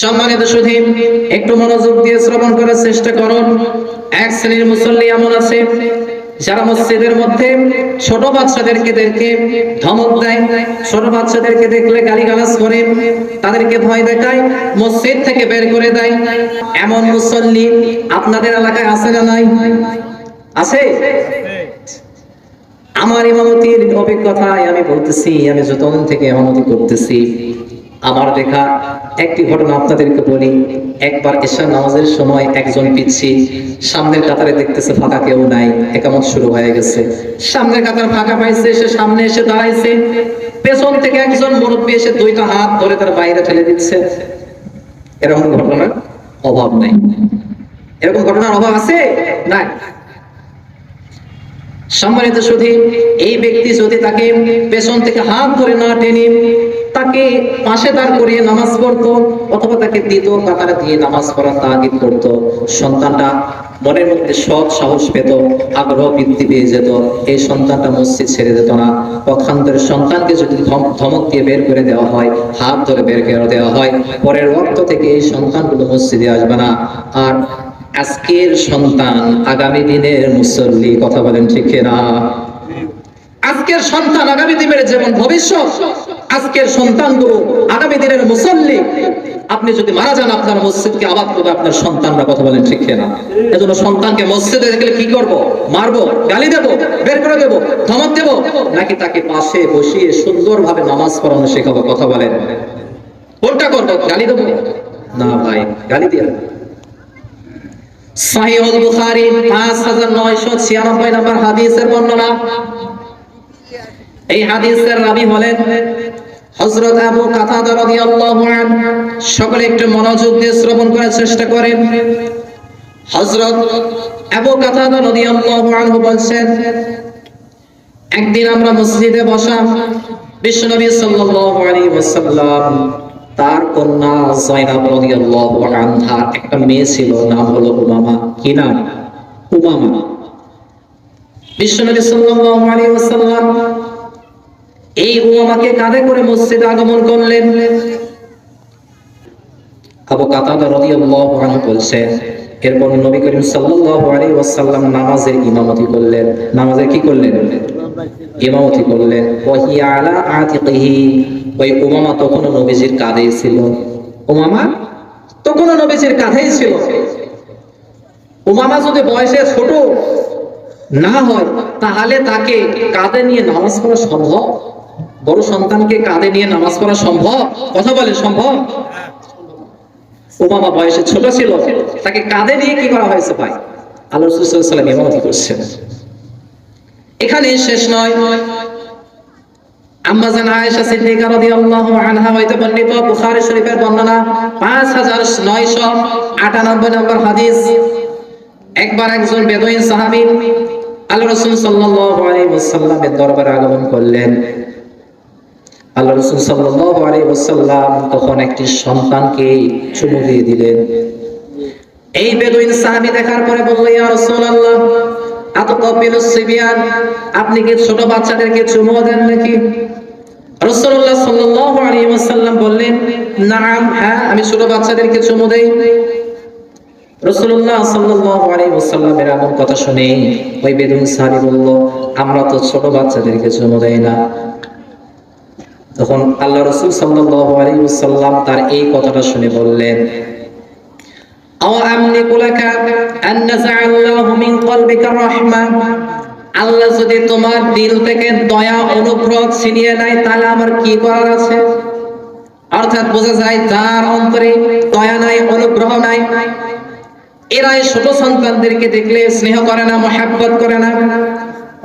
সম্মানিত সুধী, একটু মনোযোগ দিয়ে শ্রবণ করার চেষ্টা করুন। এক শ্রেণির মুসল্লি এমন আছে, যারা মসজিদের মধ্যে ছোট বাচ্চাদেরকে দেখে ধমক দেয়, ছোট বাচ্চাদেরকে দেখলে গালিগালাজ করে, তাদেরকে ভয় দেখায়, মসজিদ থেকে বের করে দেয়। এমন মুসল্লি আপনাদের এলাকায় আছে না নাই? আছে? আমার ইমামতির অভিজ্ঞতায় আমি বলতেছি, আমি যতদিন থেকে ইমামতি করতেছি আমার দেখা, একটি ঘটনা আপনাদেরকে বলি, একবার এশার নামাজের সময় একজন পিচ্ছি সামনের কাতারে দেখতেছে ফাঁকা কেউ নাই, একামত শুরু হয়ে গেছে। সামনের কাতার ফাঁকা পাইছে, সে সামনে এসে দাঁড়াইছে। পেছন থেকে একজন মুরব্বী এসে দুইটা হাত ধরে তার বাইরে ঠেলে দিচ্ছে। এরকম ঘটনার অভাব নাই। এরকম ঘটনার অভাব আছে? নাই। সম্মানিত সুধী, এই ব্যক্তি যদি তাকে পেছন থেকে হাত ধরে না টেনে তাকে পাশে দাঁড় করিয়ে নামাজ পড়তো অথবা তাকে দ্বিতীয় কাতারে দিয়ে নামাজ পড়ার তাগিদ করতো, সন্তানটা মনের মধ্যে সৎ সাহস পেত, আগ্রহ বৃদ্ধি পেয়ে যেত, এই সন্তানটা মসজিদ ছেড়ে যেত না। পক্ষান্তরে সন্তানকে যদি ধমক দিয়ে বের করে দেওয়া হয়, হাত ধরে বের করে দেওয়া হয়, পরের অর্থ থেকে এই সন্তানগুলো মসজিদে আসবে না। আর আজকের সন্তান আগামী দিনের মুসল্লি, কথা বলেন ঠিক না আজকের সন্তান আগামী দিনের যেমন ভবিষ্যৎ, আজকের সন্তানগুলো আগামী দিনের মুসল্লি। আপনি যদি মারা যান, আপনার মসজিদকে আবাদ করবে আপনার সন্তানরা, কথা বলেন ঠিক না এজন্য সন্তানকে মসজিদে দেখলে কি করব? মারবো, গালি দেব, বের করে দেব, ধমক দেব, নাকি তাকে পাশে বসিয়ে সুন্দরভাবে নামাজ পড়ানো শেখাবো, কথা বলেন। কোনটা করব? গালি দেবো? না ভাই, গালি দিয়ে দেবো। সাহিহুল বুখারী 5996 নম্বর হাদিসের বর্ণনা এই হাদিসের রাবী হলেন হযরত আবু কাতাদা রাদিয়াল্লাহু সকলে একটু মনোযোগ দিয়ে শ্রবণ করার চেষ্টা করেন হযরত আবু কাতাদা রাদিয়াল্লাহু আনহু বলছেন, একদিন আমরা মসজিদে বসা বিশ্বনবী সাল্লাল্লাহু আলাইহি ওয়াসাল্লাম কন্যা রাদিয়াল্লাহু আনহার একটা মেয়ে ছিল, নাম হলো উমামা। কি নাম? উমামা। বিশ্বনবী সাল্লাল্লাহু আলাইহি ওয়াসাল্লাম এই উমামাকে কাঁধে করে মসজিদে আগমন করলেন। আবু কাতাদা রাদিয়াল্লাহু আনহু বলছেন এরপর নবী করিম সাল্লাল্লাহু আলাইহি ওয়াসাল্লাম নামাজের ইমামতি করলেন। নামাজের কি করলেন? ইমামতি করলেন। আতিকিহি। ওই তখনও নবীজির কাঁধেই ছিল। তখনও নবীজির কাঁধেই ছিল। যদি বয়সে ছোট না হয়, তাহলে তাকে কাঁধে নিয়ে নামাজ পড়া সম্ভব? বড় সন্তানকে কাঁধে নিয়ে নামাজ পড়া সম্ভব? কথা বলে সম্ভব? উমামা বয়সে ছোট ছিল, তাকে কাঁধে নিয়ে কি করা হয়েছে ভাই? আল্লাহ রসুল ইমামতি করছেন। এখানে শেষ নয়। আম্মা জান আয়েশা সিদ্দিকা রাদিয়াল্লাহু আনহা হইতে বর্ণিত বুখারী শরীফের বর্ণনা 5998 নম্বর হাদিস। একবার একজন বেদুইন সাহাবী আল্লাহ রাসূল সাল্লাল্লাহু আলাইহি ওয়াসাল্লামের দরবারে আগমন করলেন। আল্লাহ রাসূল সাল্লাল্লাহু আলাইহি ওয়াসাল্লাম তখন একটি সন্তানকে চুমু দিয়ে দিলেন। এই বেদুইন সাহাবী দেখার পরে বলল, ইয়া আপনি কি ছোট বাচ্চাদেরকে চুমু দেন নাকি? হ্যাঁ না? তখন আল্লাহ রসুল সাল্লাল্লাহু তার এই কথাটা শুনে বললেন আল্লাহ যদি তোমার দিল থেকে দয়া, অনুগ্রহ ছিনিয়ে নেয়, তাহলে আমার কি করার আছে? অর্থাৎ বোঝা যায় যার অন্তরে দয়া নাই, অনুগ্রহ নাই। এরা ছোট সন্তানদেরকে দেখলে স্নেহ করে না, মহাব্বত করে না।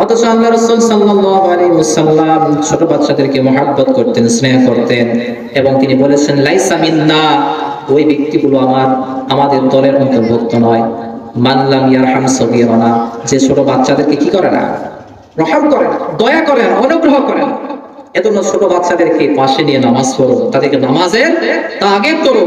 অথচ আল্লাহ রসুল ওয়াসাল্লাম ছোট বাচ্চাদেরকে মহাব্বত করতেন, স্নেহ করতেন এবং তিনি বলেছেন, লাইসা মিন্না। ওই ব্যক্তিগুলো আমার, আমাদের দলের অন্তর্ভুক্ত নয়। মানলাম ইয়ারহাম সগীরানা, যে ছোট বাচ্চাদেরকে কি করে না? রহম করে দয়া করে অনুগ্রহ করে না। এজন্য ছোট বাচ্চাদেরকে পাশে নিয়ে নামাজ পড়ো, তাদেরকে নামাজের তাগিদ করো।